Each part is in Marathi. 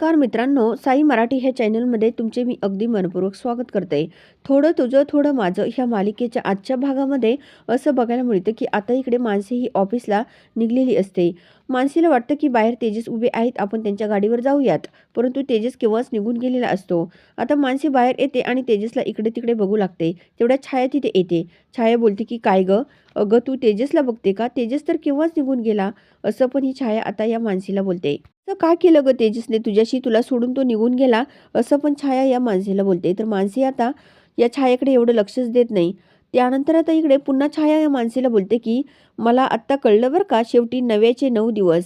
नमस्कार मित्रांनो साई मराठी ह्या चॅनलमध्ये तुमचे मी अगदी मनपूर्वक स्वागत करते. थोडं तुझं थोडं माझं ह्या मालिकेच्या आजच्या भागामध्ये असं बघायला मिळतं की आता इकडे माणसे ही ऑफिसला निघलेली असते. मानसीला वाटतं की बाहेर तेजस उभे आहेत आपण त्यांच्या गाडीवर जाऊयात. परंतु तेजस केव्हाच निघून गेलेला असतो. आता मानसी बाहेर येते आणि तेजसला इकडे तिकडे बघू लागते. तेवढ्या छाया तिथे येते. छाया बोलते की काय गं? अगं तू तेजसला बघते का? तेजस तर केव्हाच निघून गेला. असं पण ही छाया आता या मानसीला बोलते. असं का केलं ग तेजसने? तुझ्याशी तुला सोडून तो निघून गेला. असं पण छाया या मानसीला बोलते. तर मानसी आता या छायाकडे एवढं लक्षच देत नाही. त्यानंतर आता इकडे पुन्हा छाया या मानसीला बोलते की मला आत्ता कळलं बरं का शेवटी नव्याचे नऊ दिवस.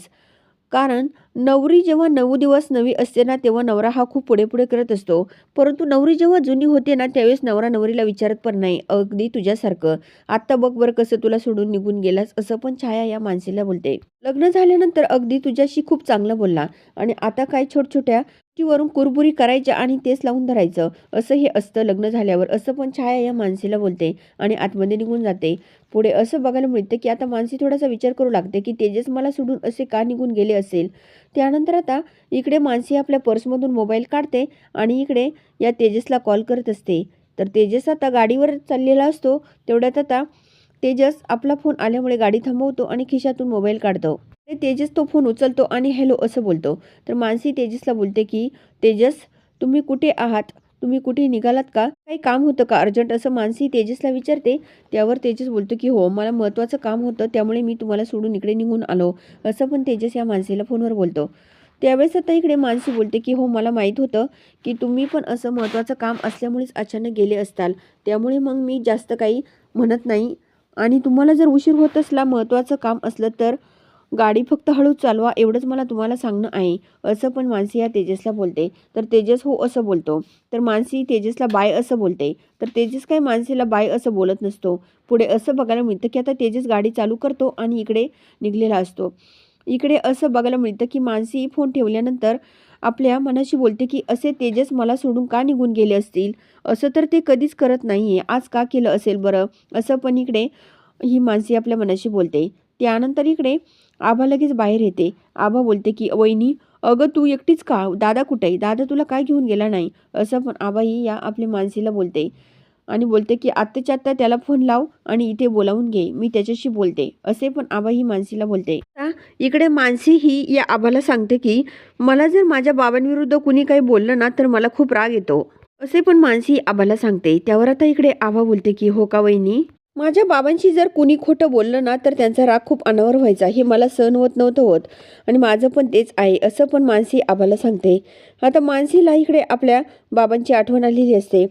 कारण नवरी जेव्हा नऊ दिवस नवी असते ना तेव्हा नवरा हा खूप पुढे पुढे करत असतो. परंतु नवरी जेव्हा जुनी होते ना त्यावेळेस नवरा नवरीला विचारत पण नाही. अगदी तुझ्यासारखं. आत्ता बघ बरं कसं तुला सोडून निघून गेलास असं पण छाया या मानसीला बोलते. लग्न झाल्यानंतर अगदी तुझ्याशी खूप चांगलं बोलला. आणि आता काय छोटछोट्या वरून कुरबुरी करायच्या आणि तेच लावून धरायचं. असं हे असतं लग्न झाल्यावर. असं पण छाया या मानसीला बोलते आणि आतमध्ये निघून जाते. पुढे असं बघायला मिळतं की आता मानसी थोडासा विचार करू लागते की तेजस मला सोडून असे का निघून गेले असेल? त्यानंतर आता इकडे मानसी आपल्या पर्समधून मोबाईल काढते आणि इकडे या तेजसला कॉल करत असते. तर तेजस आता गाडीवर चाललेला असतो. तेवढ्यात आता तेजस आपला फोन आल्यामुळे गाडी थांबवतो आणि खिशातून मोबाईल काढतो. ते तेजस तो फोन उचलतो आणि हॅलो असं बोलतो. तर मानसी तेजसला बोलते की तेजस तुम्ही कुठे आहात? तुम्ही कुठे निघालात का? काही काम होतं का अर्जंट? असं मानसी तेजसला विचारते. त्यावर तेजस बोलतो की हो मला महत्त्वाचं काम होतं त्यामुळे मी तुम्हाला सोडून इकडे निघून आलो. असं पण तेजस या मानसीला फोनवर बोलतो. त्यावेळेस आता इकडे मानसी बोलते की हो मला माहीत होतं की तुम्ही पण असं महत्त्वाचं काम असल्यामुळेच अचानक गेले असताल. त्यामुळे मग मी जास्त काही म्हणत नाही. आणि तुम्हाला जर उशीर होत असला महत्त्वाचं काम असलं तर गाडी फक्त हळूच चालवा एवढंच मला तुम्हाला सांगणं आहे. असं पण मानसी या तेजसला बोलते. तर तेजस हो असं बोलतो. तर मानसी तेजसला बाय असं बोलते. तर तेजस काय मानसीला बाय असं बोलत नसतो. पुढे असं बघायला मिळतं की आता तेजस गाडी चालू करतो आणि इकडे निघलेला असतो. इकडे असं बघायला मिळतं की मानसी फोन ठेवल्यानंतर आपल्या मनाशी बोलते की असे तेजस मला सोडून का निघून गेले असतील? असं तर ते कधीच करत नाही आहे आज का केलं असेल बरं? असं पण इकडे ही मानसी आपल्या मनाशी बोलते. त्यानंतर इकडे आभा लगेच बाहेर येते. आभा बोलते की वहिनी अगं तू एकटीच का? दादा कुठे आहे? दादा तुला काय घेऊन गेला नाही? असं पण आबाही या आपल्या मानसीला बोलते आणि बोलते की आत्ताच्या आत्ता त्याला फोन लाव आणि इथे बोलावून घे. मी त्याच्याशी बोलते. असे पण आबा ही मानसीला बोलते. इकडे मानसी ही या आबाला सांगते की मला जर माझ्या बाबांविरुद्ध कुणी काही बोललं ना तर मला खूप राग येतो. असे पण मानसी आबाला सांगते. त्यावर आता इकडे आबा बोलते की हो का वहिनी? माझ्या बाबांशी जर कुणी खोटं बोललं ना तर त्यांचा राग खूप अनावर व्हायचा. हे मला सहन होत नव्हतं होत. आणि माझं पण तेच आहे असं पण मानसी आबाला सांगते. आता मानसीला इकडे आपल्या बाबांची आठवण आलेली असते.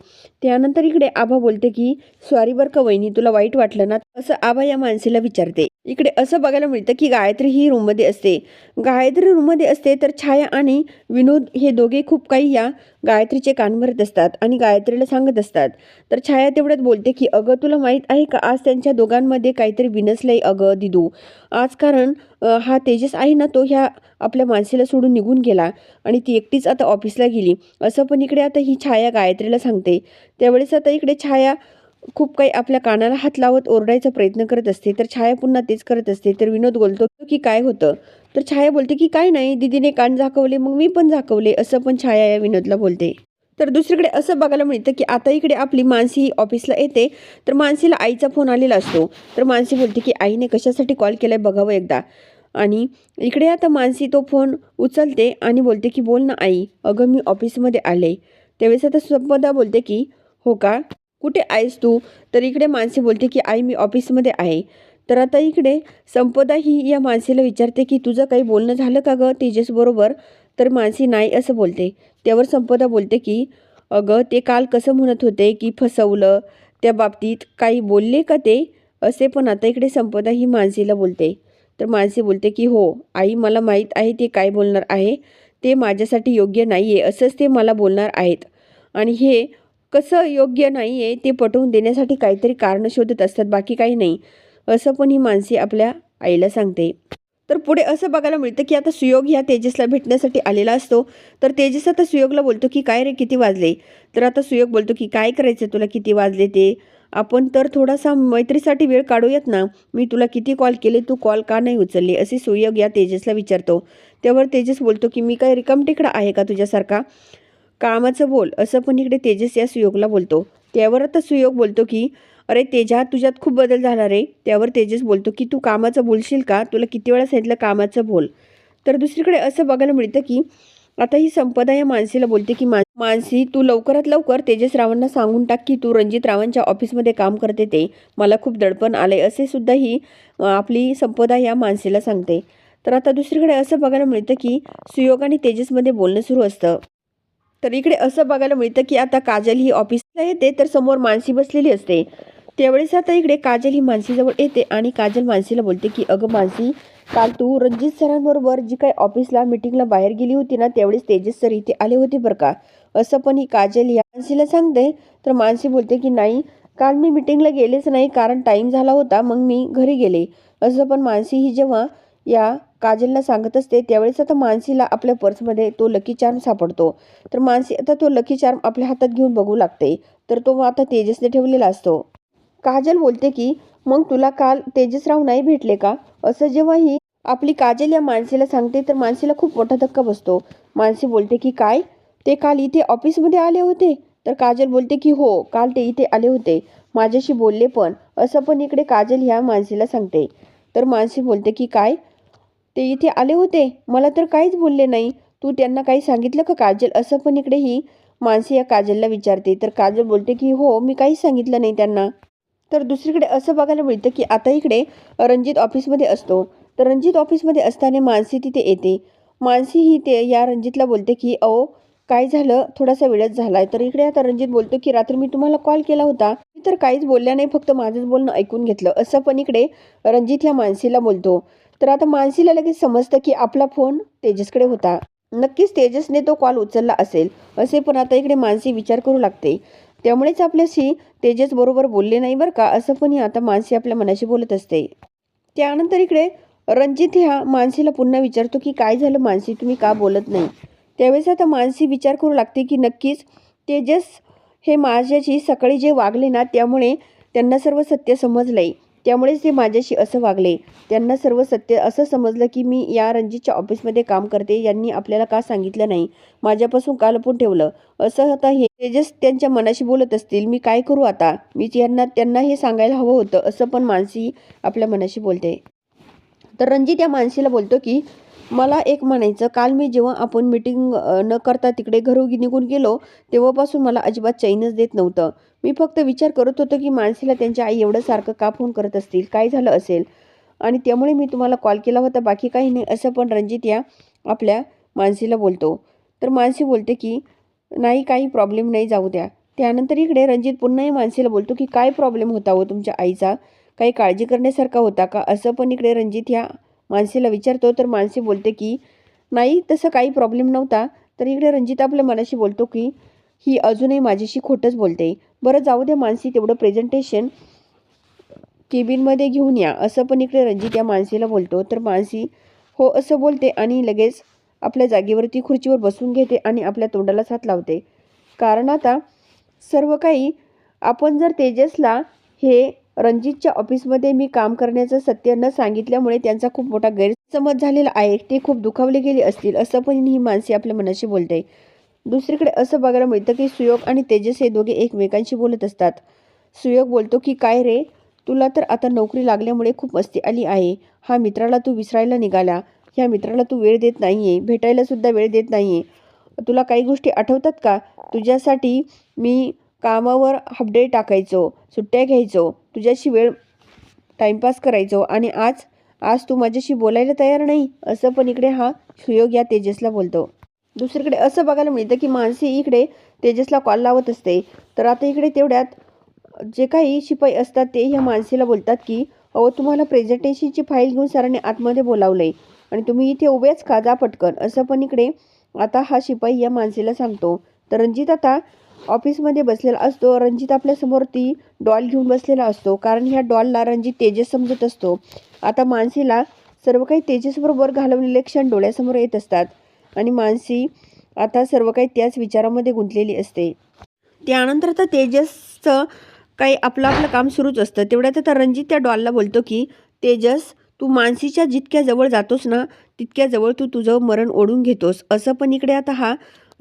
त्यानंतर इकडे आबा बोलते की सॉरी बरं का वहिनी तुला वाईट वाटलं ना? असं आबा या मानसीला विचारते. इकडे असं बघायला मिळतं की गायत्री ही रूममध्ये असते. गायत्री रूममध्ये असते तर छाया आणि विनोद हे दोघे खूप काही या गायत्रीचे कान भरत असतात आणि गायत्रीला सांगत असतात. तर छाया तेवढ्यात बोलते की अगं तुला माहीत आहे का आज त्यांच्या दोघांमध्ये काहीतरी विनसलंय अगं दिदू. आज कारण हा तेजस आहे ना तो ह्या आपल्या माणसेला सोडून निघून गेला आणि ती एकटीच आता ऑफिसला गेली. असं पण इकडे आता ही छाया गायत्रीला सांगते. त्यावेळेस आता इकडे छाया खूप काही आपल्या कानाला हात लावत ओरडायचा प्रयत्न करत असते तर छाया पुन्हा तेच करत असते. तर विनोद बोलतो की काय होतं? तर छाया बोलते की काय नाही दीदीने कान झाकवले मग मी पण झाकवले असं पण छाया या विनोदला बोलते. तर दुसरीकडे असं बघायला मिळतं की आता इकडे आपली मानसी ऑफिसला येते तर मानसीला आईचा फोन आलेला असतो. तर मानसी बोलते की आईने कशासाठी कॉल केलाय बघावं एकदा. आणि इकडे आता मानसी तो फोन उचलते आणि बोलते की बोल ना आई अगं मी ऑफिसमध्ये आले. त्यावेळेस आता संपदा बोलते की हो का? कुठे आहेस तू? तर इकडे मानसी बोलते की आई मी ऑफिसमध्ये आहे. तर आता इकडे संपदा ही या मानसीला विचारते की तुझं काही बोलणं झालं का गं तेजसबरोबर तर मानसी नाही असं बोलते. त्यावर संपदा बोलते की अगं ते काल कसं म्हणत होते की फसवलं? त्या बाबतीत काही बोलले का ते? असे पण आता इकडे संपदा ही मानसीला बोलते. तर मानसी बोलते की हो आई मला माहीत आहे ते काय बोलणार आहे. ते माझ्यासाठी योग्य नाही आहे असंच ते मला बोलणार आहेत. आणि हे कसं योग्य नाही आहे ते पटवून देण्यासाठी काहीतरी कारणं शोधत असतात बाकी काही नाही असं पण ही माणसे आपल्या आईला सांगते. तर पुढे असं बघायला मिळतं की आता सुयोग ह्या तेजसला भेटण्यासाठी आलेला असतो. तर तेजस आता सुयोगला बोलतो की काय रे किती वाजले? तर आता सुयोग बोलतो की काय करायचं तुला? किती वाजले ते? आपण तर थोडासा मैत्रीसाठी वेळ काढूयात ना. मी तुला किती कॉल केले तू कॉल का नाही उचलले? असे सुयोग या तेजसला विचारतो. त्यावर तेजस बोलतो की मी काय रिकामटेकडा आहे का तुझ्यासारखा? कामाचं बोल असं पण इकडे तेजस या सुयोगला बोलतो. त्यावर आता सुयोग बोलतो की अरे तेजा तुझ्यात खूप बदल झाला रे. त्यावर तेजस बोलतो की तू कामाचं बोलशील का? तुला किती वेळा सांगितलं कामाचं बोल. तर दुसरीकडे असं बघायला मिळतं की आता ही संपदा या मानसीला बोलते की मा मानसी तू लवकरात लवकर तेजस रावांना सांगून टाक की तू रणजित रावांच्या ऑफिसमध्ये काम करते ते. मला खूप दडपण आले असे सुद्धा ही आपली संपदा या मानसीला सांगते. तर आता दुसरीकडे असं बघायला मिळतं की सुयोग आणि तेजसमध्ये बोलणं सुरू असतं. तर इकडे असं बघायला मिळतं की आता काजल ही ऑफिसला येते तर समोर मानसी बसलेली असते. त्यावेळेस आता इकडे काजल ही मानसीजवळ येते आणि काजल मानसीला बोलते की अगं मानसी काल तू रणजित सरांबरोबर जी काही ऑफिसला मिटिंगला बाहेर गेली होती ना त्यावेळेस तेजस सर इथे आले होते बरं का? असं पण ही काजल या मानसीला सांगते. तर मानसी बोलते की नाही काल मी मिटिंगला गेलेच नाही कारण टाईम झाला होता मग मी घरी गेले. असं पण मानसी ही जेव्हा या काजलला सांगत असते त्यावेळेस आता मानसीला आपल्या पर्समध्ये तो लकी चार्म सापडतो. तर मानसी आता तो लकी चार्म आपल्या हातात घेऊन बघू लागते. तर तो आता तेजसने ठेवलेला असतो. काजल बोलते की मग तुला काल तेजसराव नाही भेटले का? असं जेव्हा ही आपली काजल या मानसीला सांगते तर मानसीला खूप मोठा धक्का बसतो. मानसी बोलते की काय? ते काल इथे ऑफिसमध्ये आले होते? तर काजल बोलते की हो काल ते इथे आले होते. माझ्याशी बोलले पण. असं पण इकडे काजल ह्या मानसीला सांगते. तर मानसी बोलते की काय? ते इथे आले होते. मला तर काहीच बोलले नाही. तू त्यांना काही सांगितलं का काजल? असं पण इकडे ही माणसे या काजलला विचारते. तर काजल बोलते की हो मी काहीच सांगितलं नाही त्यांना. तर दुसरीकडे असं बघायला मिळतं की आता इकडे रणजित ऑफिसमध्ये असतो. तर रणजित ऑफिसमध्ये असताना मानसी तिथे येते. मानसी ही ते या रणजितला बोलते की अहो काय झालं? थोडासा वेळच झालाय. तर इकडे आता रणजित बोलतो की रात्री मी तुम्हाला कॉल केला होता. मी तर काहीच बोलल्या नाही फक्त माझंच बोलणं ऐकून घेतलं. असं पण इकडे रणजित या मानसीला बोलतो. तर आता मानसीला लगेच समजतं की आपला फोन तेजसकडे होता. नक्कीच तेजसने तो कॉल उचलला असेल असे पण आता इकडे मानसी विचार करू लागते. त्यामुळेच आपल्याशी तेजस बरोबर बोलले नाही बरं का असं पण ही आता मानसी आपल्या मनाशी बोलत असते. त्यानंतर इकडे रणजित ह्या मानसीला पुन्हा विचारतो की काय झालं मानसी तुम्ही का बोलत नाही? त्यावेळेस आता मानसी विचार करू लागते की नक्कीच तेजस हे माझ्याशी सकाळी जे वागले ना त्यामुळे त्यांना सर्व सत्य समजलंय. त्यामुळेच ते माझ्याशी असं वागले. त्यांना सर्व सत्य असं समजलं की मी या रणजितच्या ऑफिसमध्ये काम करते यांनी आपल्याला का सांगितलं नाही? माझ्यापासून का लपून ठेवलं. असं आता हे तेजस त्यांच्या मनाशी बोलत असतील मी काय करू आता? मी त्यांना त्यांना हे सांगायला हवं होतं असं पण मानसी आपल्या मनाशी बोलते. तर रणजित या मानसीला बोलतो की मला एक म्हणायचं. काल मी जेव्हा आपण मीटिंग न करता तिकडे घरोघी निघून गेलो तेव्हापासून मला अजिबात चैनच देत नव्हतं. मी फक्त विचार करत होतो की माणसेला त्यांच्या आई एवढं सारखं का फोन करत असतील? काय झालं असेल? आणि त्यामुळे मी तुम्हाला कॉल केला होता. बाकी काही नाही. असं पण रणजित या आपल्या मानसीला बोलतो. तर मानसी बोलते की नाही काही प्रॉब्लेम नाही जाऊ द्या. त्यानंतर इकडे रणजित पुन्हाही मानसीला बोलतो की काय प्रॉब्लेम होता हो तुमच्या आईचा? काही काळजी करण्यासारखा होता का? असं पण इकडे रणजित ह्या मानसीला विचारतो. तर मानसी बोलते की नाही तसं काही प्रॉब्लेम नव्हता. तर इकडे रणजित आपल्या मनाशी बोलतो की ही अजूनही माझ्याशी खोटंच बोलते. बरं जाऊ द्या मानसी तेवढं प्रेझेंटेशन केबिनमध्ये घेऊन या. असं पण इकडे रणजित या मानसीला बोलतो. तर मानसी हो असं बोलते आणि लगेच आपल्या जागेवरती खुर्चीवर बसून घेते आणि आपल्या तोंडाला हात लावते. कारण आता सर्व काही आपण जर तेजसला हे रणजितच्या ऑफिसमध्ये मी काम करण्याचं सत्य न सांगितल्यामुळे त्यांचा खूप मोठा गैरसमज झालेला आहे. ते खूप दुखावले गेले असतील असं पण ही मानसी आपल्या मनाशी बोलते. दुसरीकडे असं बघायला मिळतं की सुयोग आणि तेजस हे दोघे एकमेकांशी बोलत असतात. सुयोग बोलतो की काय रे? तुला तर आता नोकरी लागल्यामुळे खूप मस्ती आली आहे. हा मित्राला तू विसरायला निघाला. ह्या मित्राला तू वेळ देत नाही आहे भेटायलासुद्धा वेळ देत नाही आहे तुला काही गोष्टी आठवतात का? तुझ्यासाठी मी कामावर हाफडे टाकायचो सुट्ट्या घ्यायचो तुझ्याशी वेळ टाईमपास करायचो आणि आज आज तू माझ्याशी बोलायला तयार नाही? असं पण इकडे हा सुयोग या तेजसला बोलतो. दुसरीकडे असं बघायला मिळतं की मानसी इकडे तेजसला कॉल लावत असते. तर आता इकडे तेवढ्यात जे काही शिपाई असतात ते ह्या मानसीला बोलतात की अहो तुम्हाला प्रेझेंटेशनची फाईल घेऊन सरांनी आतमध्ये बोलावलंय आणि तुम्ही इथे उभेच का जा पटकन. असं पण इकडे आता हा शिपाई या मानसीला सांगतो. तर रणजित आता ऑफिसमध्ये बसलेला असतो. रणजित आपल्यासमोर ती डॉल घेऊन बसलेला असतो. कारण ह्या डॉलला रणजित तेजस समजत असतो. आता मानसीला सर्व काही तेजसबरोबर घालवलेले क्षण डोळ्यासमोर येत असतात. आणि मानसी आता सर्व काही त्याच विचारामध्ये गुंतलेली असते. त्यानंतर तर तेजसचं काही आपलं आपलं काम सुरूच असतं. तेवढ्यात आता रणजित त्या डॉलला बोलतो की तेजस तू मानसीच्या जितक्या जवळ जातोस ना तितक्या जवळ तू तुझं मरण ओढून घेतोस. असं पण इकडे आता हा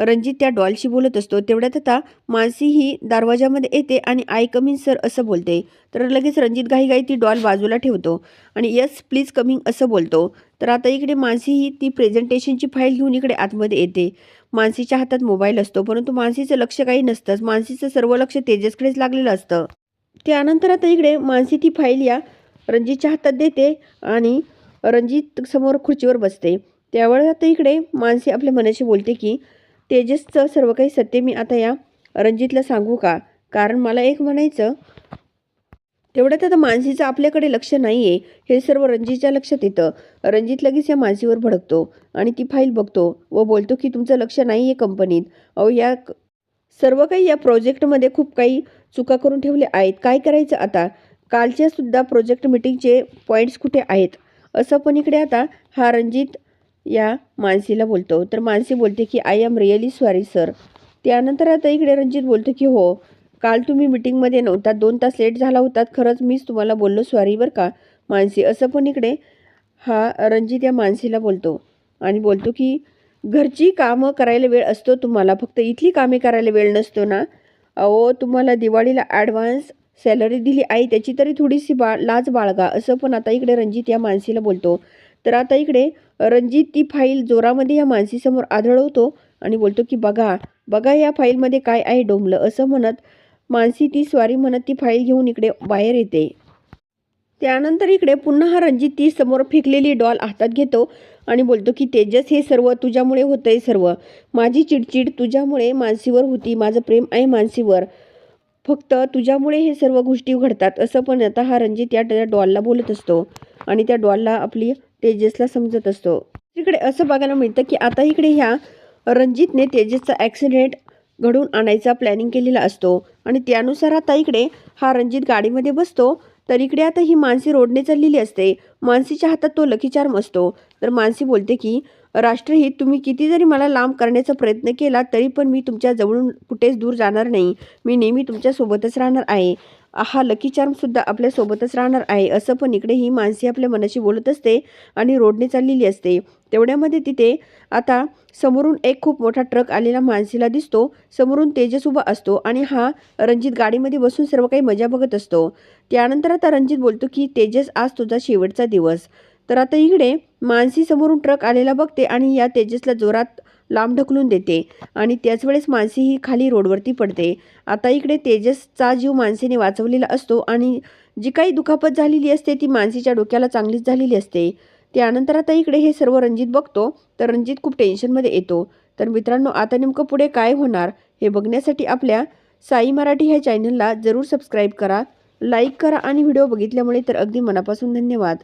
रणजित त्या डॉलशी बोलत असतो. तेवढ्यात आता मानसी ही दरवाजामध्ये येते आणि आय कमिंग सर असं बोलते. तर लगेच रणजित घाईघाई ती डॉल बाजूला ठेवतो आणि यस प्लीज कमिंग असं बोलतो. तर आता इकडे मानसी ही ती प्रेझेंटेशनची फाईल घेऊन इकडे आतमध्ये येते. मानसीच्या हातात मोबाईल असतो परंतु मानसीचं लक्ष काही नसतंच. मानसीचं सर्व लक्ष तेजसकडेच लागलेलं असतं. त्यानंतर आता इकडे मानसी ती फाईल या रणजितच्या हातात देते आणि रणजित समोर खुर्चीवर बसते. त्यावेळेस आता इकडे मानसी आपल्या मनाशी बोलते की तेजसचं सर्व काही सत्य मी आता या रणजितला सांगू का? कारण मला एक म्हणायचं तेवढ्यात आता मानसीचं आपल्याकडे लक्ष नाही आहे हे सर्व रणजितच्या लक्षात येतं. रणजित लगेच या मानसीवर भडकतो आणि ती फाईल बघतो व बोलतो की तुमचं लक्ष नाही आहे कंपनीत. अहो या क- सर्व काही या प्रोजेक्टमध्ये खूप काही चुका करून ठेवल्या आहेत. काय करायचं आता? कालच्या सुद्धा प्रोजेक्ट मिटिंगचे पॉईंट्स कुठे आहेत? असं पण इकडे आता हा रणजित या मानसीला बोलतो. तर मानसी बोलते की I am really sorry sir त्यानंतर आता इकडे रणजित बोलतो की हो काल तुम्ही मिटिंगमध्ये नव्हता. दोन तास लेट झाला होतात. खरंच मीच तुम्हाला बोललो सॉरी बरं का मानसी. असं पण इकडे हा रणजित या मानसीला बोलतो. आणि बोलतो की घरची कामं करायला वेळ असतो तुम्हाला. फक्त इथली कामे करायला वेळ नसतो ना. अहो तुम्हाला दिवाळीला ॲडव्हान्स सॅलरी दिली आहे. त्याची तरी थोडीशी बा लाज बाळगा. असं पण आता इकडे रणजित या मानसीला बोलतो. तर आता इकडे रणजित ती फाईल जोरामध्ये या मानसीसमोर आढळवतो आणि बोलतो की बघा बघा या फाईलमध्ये काय आहे डोंबलं असं म्हणत मानसी ती स्वारी म्हणत ती फाईल घेऊन इकडे बाहेर येते. त्यानंतर इकडे पुन्हा हा रणजित ती समोर फेकलेली डॉल हातात घेतो आणि बोलतो की तेजस हे सर्व तुझ्यामुळे होतंय सर्व. माझी चिडचिड तुझ्यामुळे मानसीवर होती. माझं प्रेम आहे मानसीवर. फक्त तुझ्यामुळे हे सर्व गोष्टी घडतात असं पण आता हा रणजित या त्या डॉलला बोलत असतो आणि त्या डॉलला आपली तेजसला समजत असतो. इकडे असं बघायला मिळतं की आता इकडे ह्या रणजितने तेजसचा ॲक्सिडेंट घडून आणायचा प्लॅनिंग केलेला असतो. आणि त्यानुसार आता इकडे हा रणजित गाडीमध्ये बसतो. तर इकडे आता ही मानसी रोडने चाललेली असते. मानसीच्या हातात तो लकीचार्म असतो. तर मानसी बोलते की राष्ट्रहित तुम्ही किती जरी मला लांब करण्याचा प्रयत्न केला तरी पण मी तुमच्या जवळून कुठेच दूर जाणार नाही. मी नेहमी तुमच्यासोबतच राहणार आहे. हा लकी चार्मसुद्धा आपल्यासोबतच राहणार आहे. असं पण इकडे ही मानसी आपल्या मनाशी बोलत असते आणि रोडने चाललेली असते. तेवढ्यामध्ये तिथे आता समोरून एक खूप मोठा ट्रक आलेला मानसीला दिसतो. समोरून तेजस उभा असतो आणि हा रणजित गाडीमध्ये बसून सर्व काही मजा बघत असतो. त्यानंतर आता रणजित बोलतो की तेजस आज तुझा शेवटचा दिवस. तर आता इकडे मानसी समोरून ट्रक आलेला बघते आणि या तेजसला जोरात लांब ढकलून देते. आणि त्याच वेळेस मानसी ही खाली रोडवरती पडते. आता इकडे तेजसचा जीव मानसीने वाचवलेला असतो आणि जी काही दुखापत झालेली असते ती मानसीच्या डोक्याला चांगलीच झालेली असते. त्यानंतर आता इकडे हे सर्व रणजित बघतो तर रणजित खूप टेन्शनमध्ये येतो. तर मित्रांनो आता नेमकं पुढे काय होणार हे बघण्यासाठी आपल्या साई मराठी ह्या चॅनलला जरूर सबस्क्राईब करा लाईक करा आणि व्हिडिओ बघितल्यामुळे तर अगदी मनापासून धन्यवाद.